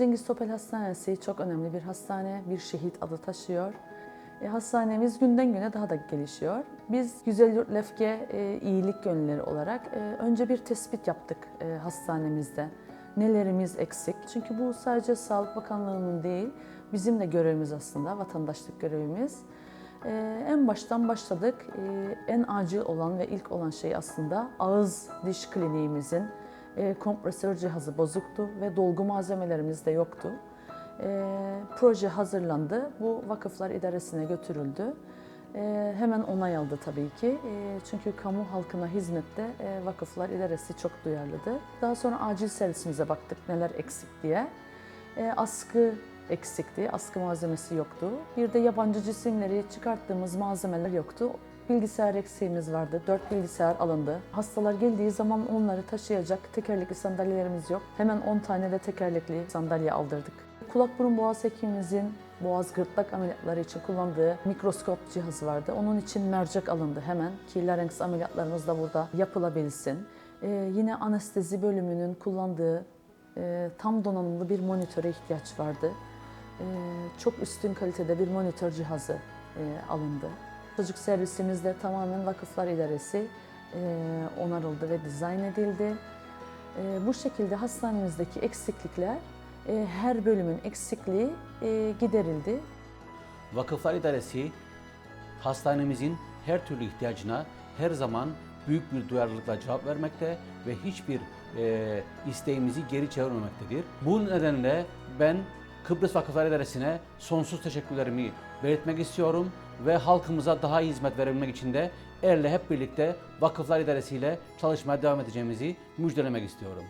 Cengiz Topel Hastanesi çok önemli bir hastane, bir şehit adı taşıyor. E, hastanemiz günden güne daha da gelişiyor. Biz Güzel Yurt Lefke e, iyilik gönülleri olarak e, önce bir tespit yaptık e, hastanemizde. Nelerimiz eksik? Çünkü bu sadece Sağlık Bakanlığı'nın değil, bizim de görevimiz aslında, vatandaşlık görevimiz. E, en baştan başladık. E, en acil olan ve ilk olan şey aslında ağız diş kliniğimizin e, kompresör cihazı bozuktu ve dolgu malzemelerimiz de yoktu. E, proje hazırlandı. Bu vakıflar idaresine götürüldü. E, hemen onay aldı tabii ki. E, çünkü kamu halkına hizmette e, vakıflar idaresi çok duyarlıdır. Daha sonra acil servisimize baktık neler eksik diye. E, askı eksikti, askı malzemesi yoktu. Bir de yabancı cisimleri çıkarttığımız malzemeler yoktu. Bilgisayar eksiğimiz vardı. Dört bilgisayar alındı. Hastalar geldiği zaman onları taşıyacak tekerlekli sandalyelerimiz yok. Hemen 10 tane de tekerlekli sandalye aldırdık. Kulak burun boğaz hekimimizin boğaz gırtlak ameliyatları için kullandığı mikroskop cihazı vardı. Onun için mercek alındı hemen ki larynx ameliyatlarımız da burada yapılabilsin. Ee, yine anestezi bölümünün kullandığı e, tam donanımlı bir monitöre ihtiyaç vardı. Ee, çok üstün kalitede bir monitör cihazı e, alındı. Çocuk servisimiz de tamamen Vakıflar İdaresi e, onarıldı ve dizayn edildi. E, bu şekilde hastanemizdeki eksiklikler, e, her bölümün eksikliği giderildi. Vakıflar İdaresi hastanemizin her türlü ihtiyacına her zaman büyük bir duyarlılıkla cevap vermekte ve hiçbir e, isteğimizi geri çevirmemektedir. Bu nedenle ben Kıbrıs Vakıflar İdaresi'ne sonsuz teşekkürlerimi belirtmek istiyorum ve halkımıza daha iyi hizmet verebilmek için de ER'le hep birlikte Vakıflar İdaresi ile çalışmaya devam edeceğimizi müjdelemek istiyorum.